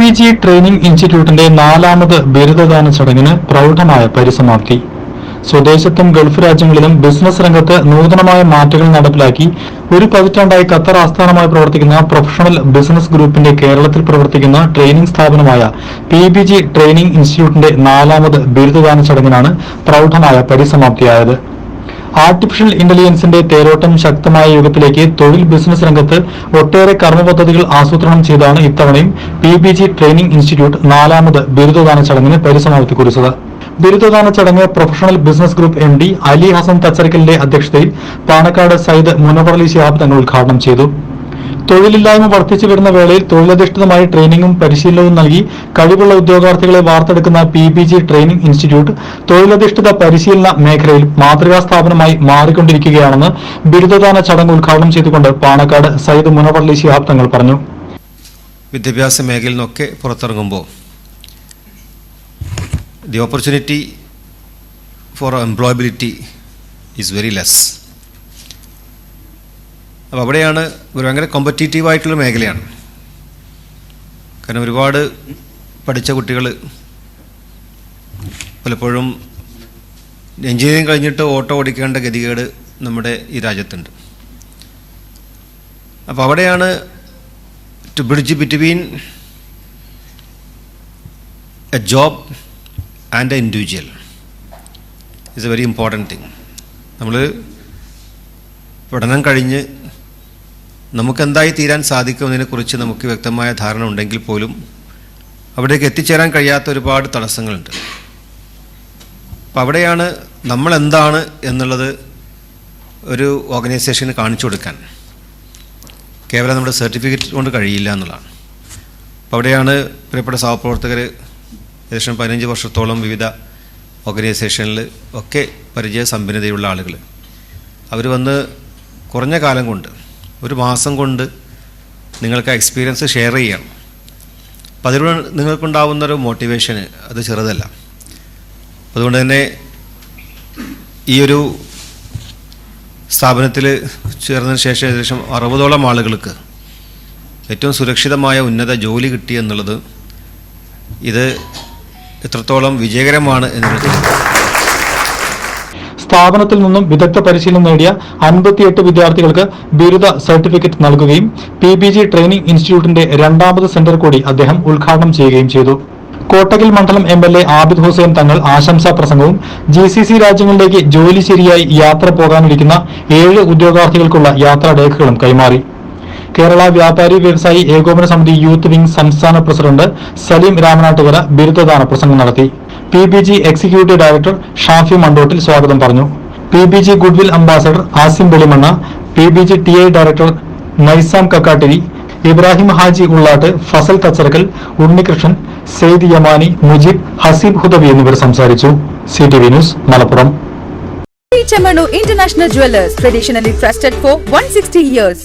B G training ഇൻസ്റ്റിറ്റ്യൂട്ടിന്റെ നാലാമത് ബിരുദദാന ചടങ്ങിന് പ്രൗഢമായ പരിസമാപ്തി. സ്വദേശത്തും ഗൾഫ് രാജ്യങ്ങളിലും ബിസിനസ് രംഗത്ത് നൂതനമായ മാറ്റങ്ങൾ നടപ്പിലാക്കി ഒരു പതിറ്റാണ്ടായി ഖത്തർ ആസ്ഥാനമായി പ്രവർത്തിക്കുന്ന പ്രൊഫഷണൽ ബിസിനസ് ഗ്രൂപ്പിന്റെ കേരളത്തിൽ പ്രവർത്തിക്കുന്ന ട്രെയിനിംഗ് സ്ഥാപനമായ പി ബി ജി ട്രെയിനിംഗ് ഇൻസ്റ്റിറ്റ്യൂട്ടിന്റെ നാലാമത് ബിരുദദാന ചടങ്ങിനാണ് പ്രൗഢമായ പരിസമാപ്തിയായത്. ആർട്ടിഫിഷ്യൽ ഇന്റലിജൻസിന്റെ തേരോട്ടം ശക്തമായ യുഗത്തിലേക്ക് തൊഴിൽ ബിസിനസ് രംഗത്ത് ഒട്ടേറെ കർമ്മ പദ്ധതികൾ ആസൂത്രണം ചെയ്താണ് ഇത്തവണയും P B G training institute നാലാമത് ബിരുദദാന ചടങ്ങിന് പരിസമാപ്തി കുറിച്ചത് ബിരുദദാന ചടങ്ങ് professional business group M D Ali Hasan തച്ചറിക്കലിന്റെ അധ്യക്ഷതയിൽ പാണക്കാട് സയ്യിദ് മുനവറലി ശിഹാബ് തങ്ങൾ ഉദ്ഘാടനം ചെയ്തു. തൊഴിലില്ലായ്മ വർദ്ധിച്ചു വരുന്ന വേളയിൽ തൊഴിലധിഷ്ഠിതമായി ട്രെയിനിങ്ങും പരിശീലനവും നൽകി കഴിവുള്ള ഉദ്യോഗാർത്ഥികളെ വാർത്തെടുക്കുന്ന P B G training institute തൊഴിലധിഷ്ഠിത പരിശീലന മേഖലയിൽ മാതൃകാ സ്ഥാപനമായി മാറിക്കൊണ്ടിരിക്കുകയാണെന്ന് ബിരുദദാന ചടങ്ങ് ഉദ്ഘാടനം ചെയ്തുകൊണ്ട് പാണക്കാട് സയ്യിദ് മുനവർലി ശിഹാബ് തങ്ങൾ പറഞ്ഞു. വിദ്യാഭ്യാസ മേഖലയിൽ നിന്നൊക്കെ പുറത്തിറങ്ങുമ്പോൾ the opportunity for employability is very less അപ്പോൾ അവിടെയാണ് ഒരു ഭയങ്കര കോമ്പറ്റീറ്റീവ് ആയിട്ടുള്ള മേഖലയാണ്. കാരണം ഒരുപാട് പഠിച്ച കുട്ടികൾ പലപ്പോഴും എഞ്ചിനീയറിംഗ് കഴിഞ്ഞിട്ട് ഓട്ടോ ഓടിക്കേണ്ട ഗതികേട് നമ്മുടെ ഈ രാജ്യത്തുണ്ട്. അപ്പോൾ അവിടെയാണ് to bridge between a job and a individual it's a very important thing നമ്മൾ പഠനം കഴിഞ്ഞ് നമുക്കെന്തായി തീരാൻ സാധിക്കുമെന്നതിനെക്കുറിച്ച് നമുക്ക് വ്യക്തമായ ധാരണ ഉണ്ടെങ്കിൽ പോലും അവിടേക്ക് എത്തിച്ചേരാൻ കഴിയാത്ത ഒരുപാട് തടസ്സങ്ങളുണ്ട്. അപ്പോൾ അവിടെയാണ് നമ്മൾ എന്താണ് എന്നുള്ളത് ഒരു ഓർഗനൈസേഷന് കാണിച്ചു കൊടുക്കാൻ. കേവലം നമ്മുടെ സർട്ടിഫിക്കറ്റ് കൊണ്ട് കഴിയില്ല എന്നുള്ളതാണ്. അപ്പോൾ അവിടെയാണ് പ്രിയപ്പെട്ട സഹപ്രവർത്തകർ ഏകദേശം പതിനഞ്ച് വർഷത്തോളം വിവിധ ഓർഗനൈസേഷനിൽ ഒക്കെ പരിചയ സമ്പന്നതയുള്ള ആളുകൾ അവർ വന്ന് കുറഞ്ഞ കാലം കൊണ്ട് ഒരു മാസം കൊണ്ട് നിങ്ങൾക്ക് എക്സ്പീരിയൻസ് ഷെയർ ചെയ്യണം അപ്പം അതിലൂടെ നിങ്ങൾക്കുണ്ടാവുന്ന ഒരു മോട്ടിവേഷന് അത് ചെറുതല്ല. അതുകൊണ്ട് തന്നെ ഈ ഒരു സ്ഥാപനത്തിൽ ചേർന്നതിന് ശേഷം ഏകദേശം അറുപതോളം ആളുകൾക്ക് ഏറ്റവും സുരക്ഷിതമായ ഉന്നത ജോലി കിട്ടി എന്നുള്ളത് ഇത് എത്രത്തോളം വിജയകരമാണ് എന്നുള്ളത് സ്ഥാപനത്തിൽ നിന്നും വിദഗ്ധ പരിശീലനം നേടിയ അൻപത്തിയെട്ട് വിദ്യാർത്ഥികൾക്ക് ബിരുദ സർട്ടിഫിക്കറ്റ് നൽകുകയും പി ബി ജി ട്രെയിനിംഗ് ഇൻസ്റ്റിറ്റ്യൂട്ടിന്റെ രണ്ടാമത് സെന്റർ കൂടി അദ്ദേഹം ഉദ്ഘാടനം ചെയ്യുകയും ചെയ്തു. കോട്ടകിൽ മണ്ഡലം M L A Abid Hussain Thangal ആശംസാ പ്രസംഗവും ജി സി സി രാജ്യങ്ങളിലേക്ക് ജോലി ശരിയായി യാത്ര പോകാനിരിക്കുന്ന ഏഴ് ഉദ്യോഗാർത്ഥികൾക്കുള്ള യാത്രാ രേഖകളും കൈമാറി. കേരള വ്യാപാരി വ്യവസായി ഏകോപന സമിതി യൂത്ത് വിംഗ് സംസ്ഥാന പ്രസിഡന്റ് സലീം രാമനാട്ടുകര ബിരുദദാന പ്രസംഗം നടത്തി. P B G executive director Shafi Mandottil സ്വാഗതം പറഞ്ഞു. P B G goodwill ambassador Asim Velimanna P B G T I director Naisam Kakkattiri Ibrahim Haji Ullatt Fazal Thacharakkal Unnikrishnan Sayed Yamani Mujeeb Haseeb Hudabi എന്നിവർ സംസാരിച്ചു. C T V news Malappuram. International International Jewelers, traditionally trusted for 160 years.